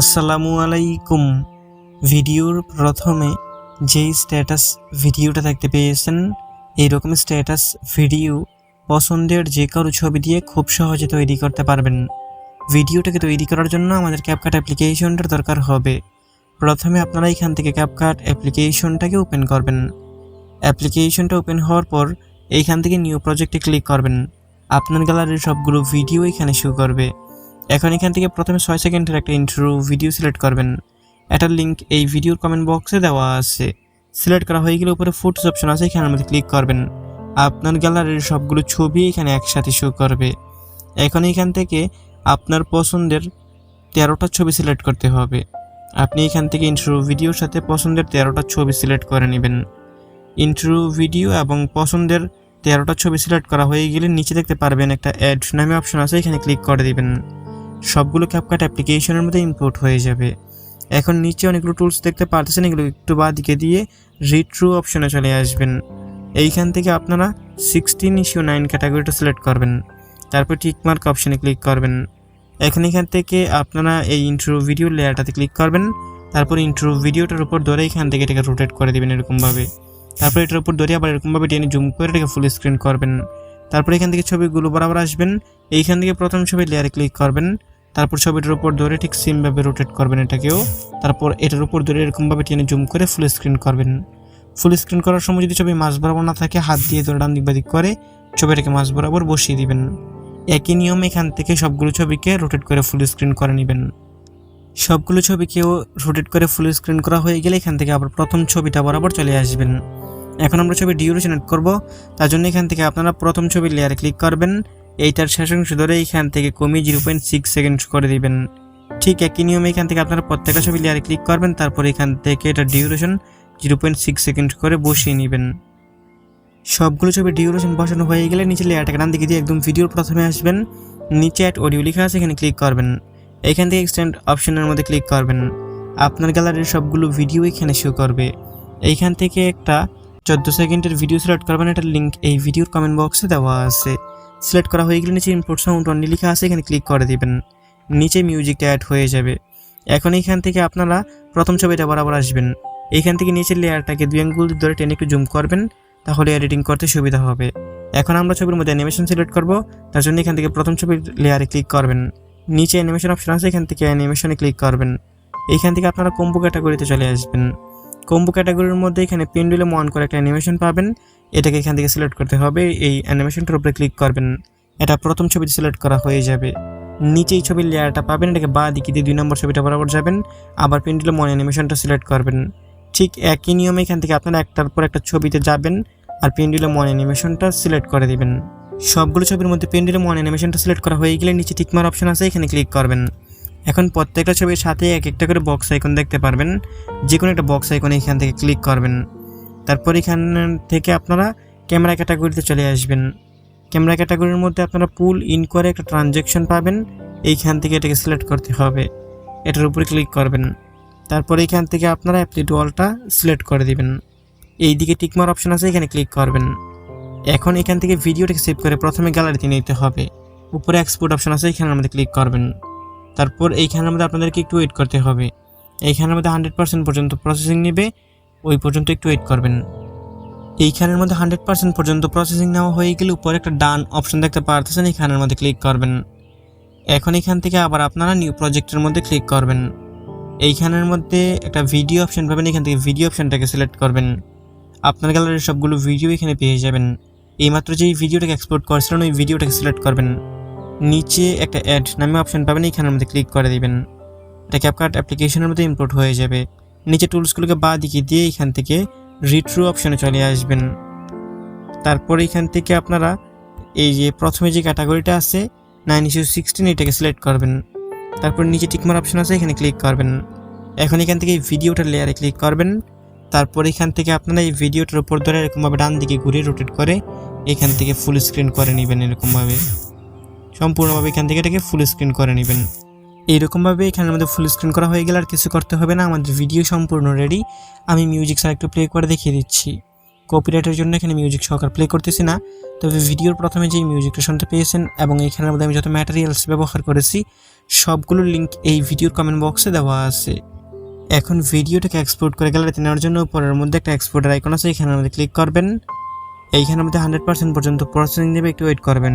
আসসালামু আলাইকুম। ভিডিওর প্রথমে যেই স্ট্যাটাস ভিডিওটা দেখতে পেয়েছেন, এইরকম স্ট্যাটাস ভিডিও পছন্দের যে কারও ছবি দিয়ে খুব সহজে তৈরি করতে পারবেন। ভিডিওটাকে তৈরি করার জন্য আমাদের ক্যাপকাট অ্যাপ্লিকেশনটার দরকার হবে। প্রথমে আপনারা এখান থেকে ক্যাপকাট অ্যাপ্লিকেশনটাকে ওপেন করবেন। অ্যাপ্লিকেশনটা ওপেন হওয়ার পর এইখান থেকে নিউ প্রজেক্টে ক্লিক করবেন। আপনার গ্যালারির সবগুলো ভিডিও এখানে শো করবে। এখন এখান থেকে প্রথমে ছয় সেকেন্ডের একটা ইন্ট্রো ভিডিও সিলেক্ট করবেন। এটার লিঙ্ক এই ভিডিওর কমেন্ট বক্সে দেওয়া আছে। সিলেক্ট করা হয়ে গেলে উপরে ফুটস অপশন আছে এখানের মধ্যে ক্লিক করবেন। আপনার গ্যালারির সবগুলো ছবি এখানে একসাথে শো করবে। এখন এখান থেকে আপনার পছন্দের তেরোটা ছবি সিলেক্ট করতে হবে। আপনি এখান থেকে ইন্ট্রো ভিডিওর সাথে পছন্দের তেরোটা ছবি সিলেক্ট করে নেবেন। ইন্ট্রো ভিডিও এবং পছন্দের তেরোটা ছবি সিলেক্ট করা হয়ে গেলে নিচে দেখতে পারবেন একটা অ্যাড নামে অপশন আছে, এখানে ক্লিক করে দিবেন। সবগুলো ক্যাপকাট অ্যাপ্লিকেশনের মধ্যে ইম্পোর্ট হয়ে যাবে। এখন নিচে অনেকগুলো টুলস দেখতে পারতেছেন, এগুলো একটু বা দিকে দিয়ে রিট্রু অপশনে চলে আসবেন। এইখান থেকে আপনারা সিক্সটিন ইস্যু নাইন ক্যাটাগরিটা সিলেক্ট করবেন। তারপর টিকমার্ক অপশনে ক্লিক করবেন। এখন এখান থেকে আপনারা এই ইন্ট্রো ভিডিও লেয়ারটাতে ক্লিক করবেন। তারপর ইন্ট্রো ভিডিওটার উপর ধরে এখান থেকে এটাকে রোটেট করে দেবেন এরকমভাবে। তারপর এটার উপর ধরে আবার এরকমভাবে টেনে জুম করে এটাকে ফুল স্ক্রিন করবেন। তারপর এখান থেকে ছবিগুলো বরাবর আসবেন। এইখান থেকে প্রথম ছবি লেয়ারে ক্লিক করবেন। তারপর ছবিটার উপর ধরে ঠিক সেমভাবে রোটেট করবেন এটাকেও। তারপর এটার উপর ধরে এরকমভাবে টেনে জুম করে ফুল স্ক্রিন করবেন। ফুল স্ক্রিন করার সময় যদি ছবি মাছ বরাবর না থাকে, হাত দিয়ে ধরে ডান দিক বাদিক করে ছবিটাকে মাছ বরাবর বসিয়ে দিবেন। একই নিয়মে এখান থেকে সবগুলো ছবিকে রোটেট করে ফুল স্ক্রিন করে নেবেন। সবগুলো ছবিকেও রোটেট করে ফুল স্ক্রিন করা হয়ে গেলে এখান থেকে আবার প্রথম ছবিটা বরাবর চলে আসবেন। এখন আমরা ছবি ডিউরেশন এড করব। তার জন্য এখান থেকে আপনারা প্রথম ছবির লেয়ারে ক্লিক করবেন। এইটার শেষ অংশ ধরে এখান থেকে কমিয়ে জিরো পয়েন্ট সিক্স সেকেন্ড করে দিবেন। ঠিক একই নিয়মে এখান থেকে আপনারা প্রত্যেকটা ছবি লেয়ারে ক্লিক করবেন, তারপর এখান থেকে এটা duration zero point six second করে বসিয়ে নেবেন। সবগুলো ছবি ডিউরেশন বসানো হয়ে গেলে নিচে লেয়ারটাকে ডান দিকে দিয়ে একদম ভিডিওর প্রথমে আসবেন। নিচে অ্যাড অডিও লেখা আছে, এখানে ক্লিক করবেন। এখান থেকে এক্সটেন্ড অপশনের মধ্যে ক্লিক করবেন। আপনার গ্যালারির সবগুলো ভিডিও এখানে শো করবে। এইখান থেকে একটা চোদ্দ সেকেন্ডের ভিডিও সিলেক্ট করবেন, এটার লিঙ্ক এই ভিডিওর কমেন্ট বক্সে দেওয়া আছে। সিলেক্ট করা হয়ে গেলে নিচে ইম্পোর্ট সাউন্ড অনলি লেখা আছে, এখানে ক্লিক করে দিবেন। নিচে মিউজিকটা অ্যাড হয়ে যাবে। এখন এইখান থেকে আপনারা প্রথম ছবিটা বরাবর আসবেন। এইখান থেকে নিচের লেয়ারটাকে দুই আঙ্গুল ধরে টেনে একটু জুম করবেন, তাহলে এডিটিং করতে সুবিধা হবে। এখন আমরা ছবির মধ্যে অ্যানিমেশন সিলেক্ট করব, তার জন্য এখান থেকে প্রথম ছবির লেয়ারে ক্লিক করবেন। নিচে অ্যানিমেশন অপশন আছে, এখান থেকে অ্যানিমেশনে ক্লিক করবেন। এইখান থেকে আপনারা কম্বো ক্যাটাগরিতে চলে আসবেন। কম্বো ক্যাটাগরির মধ্যে এখানে পেন্ডুলাম অন করে একটা অ্যানিমেশন পাবেন। এটাকে এখান থেকে সিলেক্ট করতে হবে। এই অ্যানিমেশনটার উপরে ক্লিক করবেন। এটা প্রথম ছবিতে সিলেক্ট করা হয়ে যাবে। নিচে এই ছবির লেয়ারটা পাবেন। এটাকে বা দিকে দিয়ে দুই নম্বর ছবিটা বরাবর যাবেন। আবার পেন্ডুলাম অন অ্যানিমেশনটা সিলেক্ট করবেন। ঠিক একই নিয়মে এখান থেকে আপনারা একটার পর একটা ছবিতে যাবেন আর পেন্ডুলাম অন অ্যানিমেশনটা সিলেক্ট করে দিবেন। সবগুলো ছবির মধ্যে পেন্ডুলাম অন অ্যানিমেশনটা সিলেক্ট করা হয়ে গেলে নিচে টিকমার অপশন আছে। এখানে ক্লিক করবেন। এখন প্রত্যেকটা ছবির সাথে এক একটা করে বক্স আইকন দেখতে পারবেন। যে কোনো একটা বক্স আইকনে এখান থেকে ক্লিক করবেন। তারপর এখান থেকে আপনারা ক্যামেরা ক্যাটাগরিতে চলে আসবেন। ক্যামেরা ক্যাটাগরির মধ্যে আপনারা পুল ইন করে একটা ট্রানজ্যাকশন পাবেন। এইখান থেকে এটাকে সিলেক্ট করতে হবে। এটার উপরে ক্লিক করবেন। তারপর এখান থেকে আপনারা অ্যাপ্লিট ওয়ালটা সিলেক্ট করে দিবেন। এই দিকে টিকমার অপশন আছে, এখানে ক্লিক করবেন। এখন এখান থেকে ভিডিওটাকে সেভ করে প্রথমে গ্যালারিতে নিতে হবে। উপরে এক্সপোর্ট অপশন আছে, এখানে আমাদের ক্লিক করবেন। তারপর এইখানের মধ্যে আপনাদেরকে একটু ওয়েট করতে হবে। এইখানের মধ্যে হান্ড্রেড পার্সেন্ট পর্যন্ত প্রসেসিং নেবে, ওই পর্যন্ত একটু ওয়েট করবেন। এইখানের মধ্যে হান্ড্রেড পার্সেন্ট পর্যন্ত প্রসেসিং নেওয়া হয়ে গেলে উপরে একটা ডান অপশন দেখতে পারতেছেন, এইখানের মধ্যে ক্লিক করবেন। এখন এখান থেকে আবার আপনারা নিউ প্রজেক্টের মধ্যে ক্লিক করবেন। এইখানের মধ্যে একটা ভিডিও অপশন পাবেন, এখান থেকে ভিডিও অপশনটাকে সিলেক্ট করবেন। আপনার গ্যালারির সবগুলো ভিডিও এখানে পেয়ে যাবেন। এইমাত্র যেই ভিডিওটাকে এক্সপোর্ট করেছিলেন, ওই ভিডিওটাকে সিলেক্ট করবেন। নিচে একটা অ্যাড নামে অপশন পাবেন এইখানের মধ্যে ক্লিক করে দিবেন। এটা ক্যাপকাট অ্যাপ্লিকেশনের মধ্যে ইম্পোর্ট হয়ে যাবে। নিচে টুলসগুলোকে বা দিকে দিয়ে এখান থেকে রিট্রু অপশনে চলে আসবেন। তারপর এখান থেকে আপনারা এই যে প্রথমে যে ক্যাটাগরিটা আছে নাইন ইস্যু সিক্সটিন এটাকে সিলেক্ট করবেন। তারপর নিচে টিকমার অপশন আছে, এখানে ক্লিক করবেন। এখন এখান থেকে ভিডিওটার লেয়ারে ক্লিক করবেন। তারপর এখান থেকে আপনারা এই ভিডিওটার উপর ধরে এরকমভাবে ডান দিকে ঘুরে রোটেট করে এখান থেকে ফুল স্ক্রিন করে নেবেন এরকমভাবে। সম্পূর্ণভাবে এখান থেকে এটাকে ফুল স্ক্রিন করে নেবেন। এইরকমভাবে এখানের মধ্যে ফুল স্ক্রিন করা হয়ে গেলে আর কিছু করতে হবে না, আমাদের ভিডিও সম্পূর্ণ রেডি আমি মিউজিক একটু প্লে করে দেখিয়ে দিচ্ছি। কপিরাইটের জন্য এখানে মিউজিক সহকার প্লে করতেছি না। তবে ভিডিওর প্রথমে যেই মিউজিকটা শুনতে পেয়েছেন এবং এখানের মধ্যে আমি যত ম্যাটেরিয়ালস ব্যবহার করেছি, সবগুলোর লিঙ্ক এই ভিডিওর কমেন্ট বক্সে দেওয়া আছে। এখন ভিডিওটাকে এক্সপোর্ট করে গ্যালারিতে নেওয়ার জন্য উপরের মধ্যে একটা এক্সপোর্টের আইকন আছে, এখানে আমাদের ক্লিক করবেন। এইখানের মধ্যে হান্ড্রেড পার্সেন্ট পর্যন্ত প্রসেসিং দেবে, একটু ওয়েট করবেন।